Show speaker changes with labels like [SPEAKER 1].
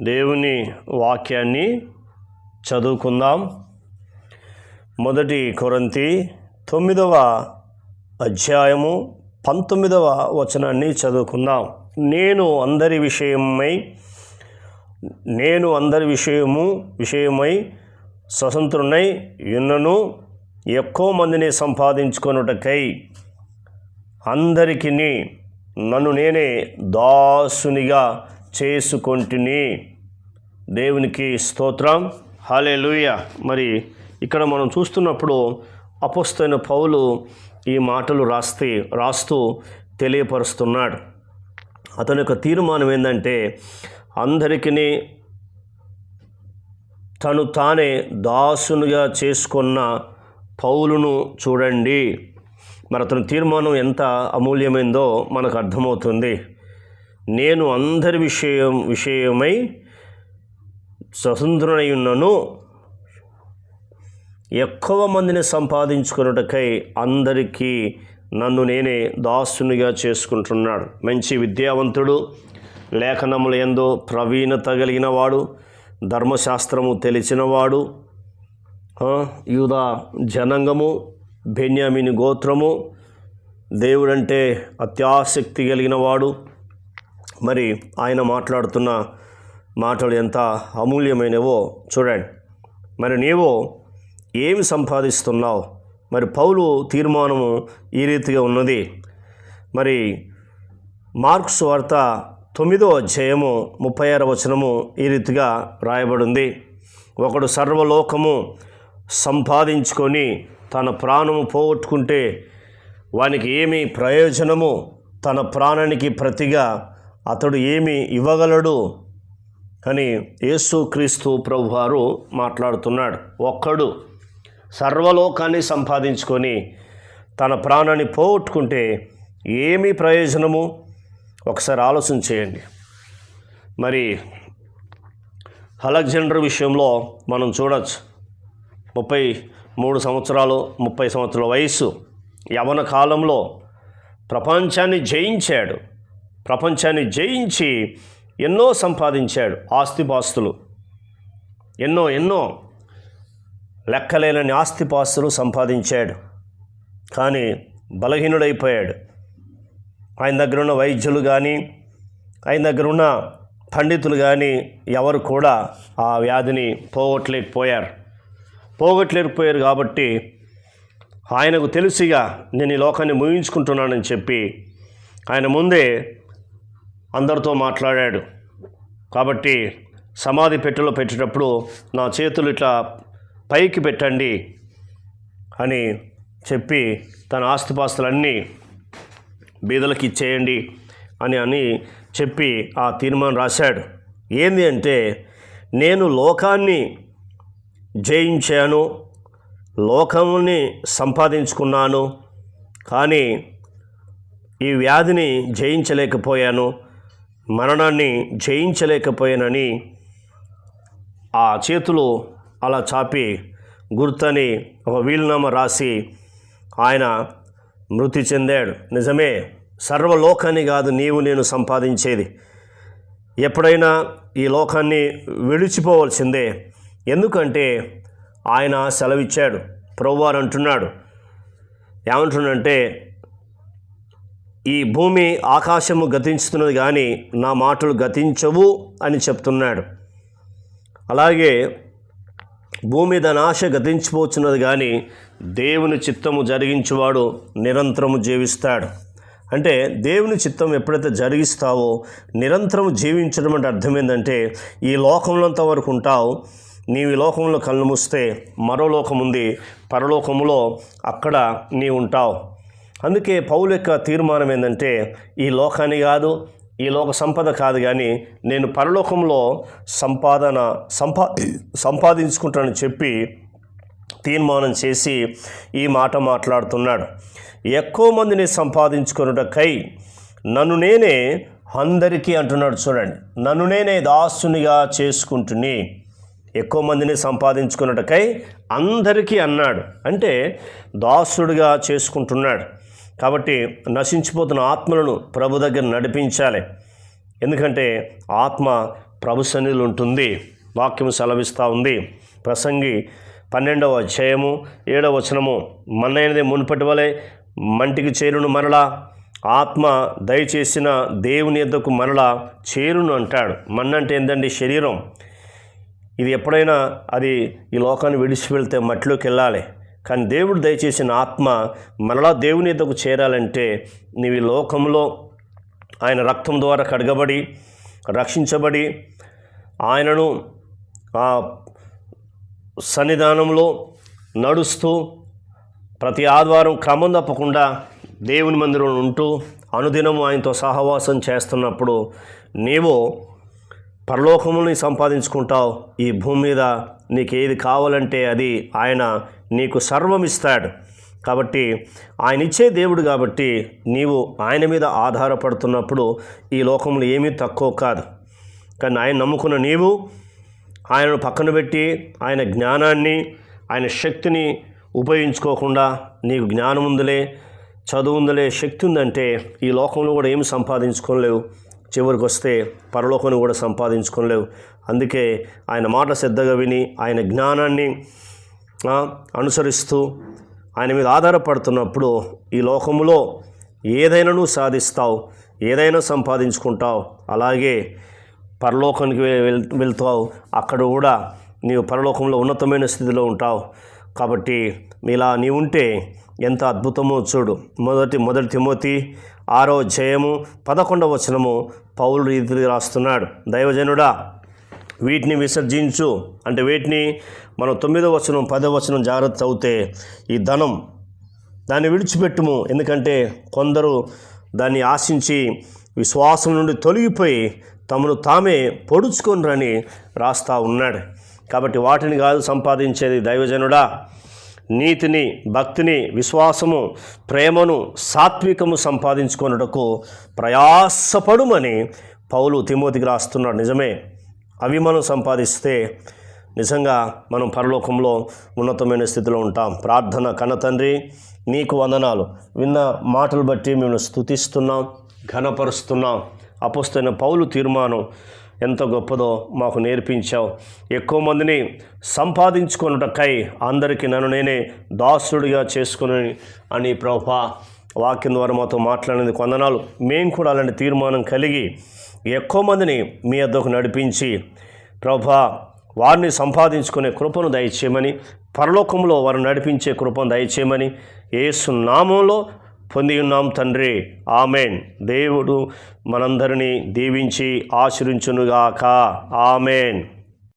[SPEAKER 1] దేవుని వాక్యాన్ని చదువుకుందాం. మొదటి కొరంతి తొమ్మిదవ అధ్యాయము పంతొమ్మిదవ వచనాన్ని చదువుకుందాం. నేను అందరి విషయమై నేను అందరి విషయము విషయమై స్వతంత్రునై ఎన్నను ఎక్కువ మందిని సంపాదించుకొనుటకై అందరికీ నన్ను నేనే దాసునిగా చేసుకొంటిని. దేవునికి స్తోత్రం. హాలే మరి ఇక్కడ మనం చూస్తున్నప్పుడు అపుస్తైన పౌలు ఈ మాటలు రాస్తే రాస్తూ తెలియపరుస్తున్నాడు. అతని యొక్క తీర్మానం ఏంటంటే అందరికీ తను తానే దాసునిగా చేసుకున్న పౌలును చూడండి. మరి అతని తీర్మానం ఎంత అమూల్యమైందో మనకు అర్థమవుతుంది. నేను అందరి విషయం విషయమై స్వతంత్రునయున్నను ఎక్కువ మందిని సంపాదించుకున్నటకై అందరికీ నన్ను నేనే దాసునిగా చేసుకుంటున్నాడు. మంచి విద్యావంతుడు లేఖనములు ఎందో ప్రవీణత కలిగిన వాడు ధర్మశాస్త్రము తెలిసినవాడు యూదా జనాంగము బెన్యామిని గోత్రము దేవుడంటే అత్యాసక్తి కలిగిన వాడు మరి ఆయన మాట్లాడుతున్న మాటలు ఎంత అమూల్యమైనవో చూడండి. మరి నీవు ఏమి సంపాదిస్తున్నావు? మరి పౌలు తీర్మానము ఈ రీతిగా ఉన్నది. మరి మార్క్స్ వార్త తొమ్మిదో అధ్యాయము ముప్పై ఆరు వచనము ఈ రీతిగా రాయబడింది. ఒకడు సర్వలోకము సంపాదించుకొని తన ప్రాణము పోగొట్టుకుంటే వానికి ఏమి ప్రయోజనము? తన ప్రాణానికి ప్రతిగా అతడు ఏమి ఇవ్వగలడు? అని యేసుక్రీస్తు ప్రభువారు మాట్లాడుతున్నాడు. ఒక్కడు సర్వలోకాన్ని సంపాదించుకొని తన ప్రాణాన్ని పోగొట్టుకుంటే ఏమి ప్రయోజనము? ఒకసారి ఆలోచన చేయండి. మరి అలెగ్జాండర్ విషయంలో మనం చూడవచ్చు ముప్పై మూడు సంవత్సరాలు ముప్పై సంవత్సరాల వయస్సు యవన కాలంలో ప్రపంచాన్ని జయించాడు. ప్రపంచాన్ని జయించి ఎన్నో సంపాదించాడు ఆస్తిపాస్తులు. ఎన్నో ఎన్నో లెక్కలేనని ఆస్తిపాస్తులు సంపాదించాడు. కానీ బలహీనుడైపోయాడు. ఆయన దగ్గర ఉన్న వైద్యులు కానీ ఆయన దగ్గర ఉన్న పండితులు కానీ ఎవరు కూడా ఆ వ్యాధిని పోగొట్టలేకపోయారు. పోగొట్టలేకపోయారు కాబట్టి ఆయనకు తెలిసిగా నేను ఈ లోకాన్ని ముగించుకుంటున్నానని చెప్పి ఆయన ముందే అందరితో మాట్లాడాడు. కాబట్టి సమాధి పెట్టెలో పెట్టేటప్పుడు నా చేతులు ఇట్లా పైకి పెట్టండి అని చెప్పి తన ఆస్తిపాస్తులన్నీ బీదలకి ఇచ్చేయండి అని అని చెప్పి ఆ తీర్మానం రాశాడు. ఏంది అంటే నేను లోకాన్ని జయించాను లోకముని సంపాదించుకున్నాను కానీ ఈ వ్యాధిని జయించలేకపోయాను. మరణాన్ని జయించలేకపోయానని ఆ చేతులు అలా చాపి గుర్తని ఒక వీలునామా రాసి ఆయన మృతి చెందాడు. నిజమే సర్వలోకాన్ని కాదు నీవు నేను సంపాదించేది. ఎప్పుడైనా ఈ లోకాన్ని విడిచిపోవలసిందే. ఎందుకంటే ఆయన సెలవిచ్చాడు. ప్రభువారు అంటున్నాడు. ఏమంటున్నంటే ఈ భూమి ఆకాశము గతించుతున్నది కానీ నా మాటలు గతించవు అని చెప్తున్నాడు. అలాగే భూమి ధనాశ గతించిపోతున్నది కానీ దేవుని చిత్తము జరిగించువాడు నిరంతరము జీవిస్తాడు. అంటే దేవుని చిత్తం ఎప్పుడైతే జరిగిస్తావో నిరంతరం జీవించడం అంటే అర్థం ఏంటంటే ఈ లోకంలోంత వరకు ఉంటావు నీవు ఈ లోకంలో కళ్ళు మూస్తే మరో లోకం ఉంది పరలోకములో అక్కడ నీ ఉంటావు. అందుకే పౌలు యొక్క తీర్మానం ఏంటంటే ఈ లోకాన్ని కాదు ఈ లోక సంపద కాదు కానీ నేను పరలోకంలో సంపాదన సంపా సంపాదించుకుంటానని చెప్పి తీర్మానం చేసి ఈ మాట మాట్లాడుతున్నాడు. ఎక్కువ మందిని సంపాదించుకొనుటకై నన్ను నేనే అందరికీ అంటున్నాడు చూడండి. నన్ను నేనే దాసునిగా చేసుకుంటుని ఎక్కువ మందిని సంపాదించుకున్నటకై అందరికీ అన్నాడు. అంటే దాసుడిగా చేసుకుంటున్నాడు. కాబట్టి నశించిపోతున్న ఆత్మలను ప్రభు దగ్గర నడిపించాలి. ఎందుకంటే ఆత్మ ప్రభు సన్నిధిలో ఉంటుంది. వాక్యం సెలవిస్తూ ఉంది. ప్రసంగి పన్నెండవ అధ్యాయము ఏడవ వచనము మన్నైనది మునుపటి వలె మంటికి చేరును మరలా ఆత్మ దయచేసిన దేవుని ఎద్దకు మరలా చేరును అంటాడు. మన్నంటే ఏంటండి శరీరం. ఇది ఎప్పుడైనా అది ఈ లోకాన్ని విడిచి వెళ్తే మట్టిలోకి వెళ్ళాలి. కానీ దేవుడు దయచేసిన ఆత్మ మనలా దేవుని ఎద్దకు చేరాలంటే నీవి లోకంలో ఆయన రక్తం ద్వారా కడగబడి రక్షించబడి ఆయనను ఆ సన్నిధానంలో నడుస్తూ ప్రతి ఆదివారం క్రమం తప్పకుండా దేవుని మందిరంలో ఉంటూ అనుదినము ఆయనతో సహవాసం చేస్తున్నప్పుడు నీవు పరలోకముని సంపాదించుకుంటావు. ఈ భూమి మీద నీకు ఏది కావాలంటే అది ఆయన నీకు సర్వం ఇస్తాడు కాబట్టి ఆయన ఇచ్చే దేవుడు కాబట్టి నీవు ఆయన మీద ఆధారపడుతున్నప్పుడు ఈ లోకంలో ఏమీ తక్కువ కాదు. కానీ ఆయన నమ్ముకున్న నీవు ఆయనను పక్కన పెట్టి ఆయన జ్ఞానాన్ని ఆయన శక్తిని ఉపయోగించుకోకుండా నీకు జ్ఞానం ఉందిలే చదువు ఉందిలే శక్తి ఉందంటే ఈ లోకంలో కూడా ఏమి సంపాదించుకోలేవు. చివరికి వస్తే పరలోకాన్ని కూడా సంపాదించుకోలేవు. అందుకే ఆయన మాట శ్రద్ధగా విని ఆయన జ్ఞానాన్ని అనుసరిస్తూ ఆయన మీద ఆధారపడుతున్నప్పుడు ఈ లోకములో ఏదైనా నువ్వు సాధిస్తావు ఏదైనా సంపాదించుకుంటావు అలాగే పరలోకానికి వె- వెళ్తావు. అక్కడ కూడా నీవు పరలోకంలో ఉన్నతమైన స్థితిలో ఉంటావు. కాబట్టి ఇలా నీ ఉంటే ఎంత అద్భుతమో చూడు. మొదటి మొదటి తిమోతి ఆరో జయము పదకొండవ వచనము పౌలు రీతి రాస్తున్నాడు. దైవజనుడా వీటిని విసర్జించు. అంటే వీటిని మనం తొమ్మిదో వచనం పదో వచనం జాగ్రత్త అవుతే ఈ ధనం దాన్ని విడిచిపెట్టుము. ఎందుకంటే కొందరు దాన్ని ఆశించి విశ్వాసం నుండి తొలగిపోయి తమను తామే పొడుచుకొనరని రాస్తా ఉన్నాడు. కాబట్టి వాటిని కాదు సంపాదించేది దైవజనుడా. నీతిని భక్తిని విశ్వాసము ప్రేమను సాత్వికము సంపాదించుకొనుటకు ప్రయాసపడుమని పౌలు తిమోతికి రాస్తున్నాడు. నిజమే. అవి మనం సంపాదిస్తే నిజంగా మనం పరలోకంలో ఉన్నతమైన స్థితిలో ఉంటాం. ప్రార్థన కన్న తండ్రి నీకు వందనాలు. విన్న మాటలు బట్టి మేము స్థుతిస్తున్నాం ఘనపరుస్తున్నాం. అపుస్తైన పౌలు తీర్మానం ఎంత గొప్పదో మాకు నేర్పించావు. ఎక్కువ మందిని సంపాదించుకొనుటకై అందరికీ నన్ను నేనే దాసుడిగా చేసుకుని అని ప్రభా వాక్యం ద్వారా మాతో మాట్లాడినది కొందనాలు మేము కూడా అలాంటి తీర్మానం కలిగి ఎక్కువ మందిని మీ వద్దకు నడిపించి ప్రభా వారిని సంపాదించుకునే కృపను దయచేయమని పరలోకంలో వారు నడిపించే కృపను దయచేయమని ఏసు నామంలో పొంది ఉన్నాం తండ్రి. ఆమెన్. దేవుడు మనందరినీ దీవించి ఆశీర్వించునుగాక. ఆమెన్.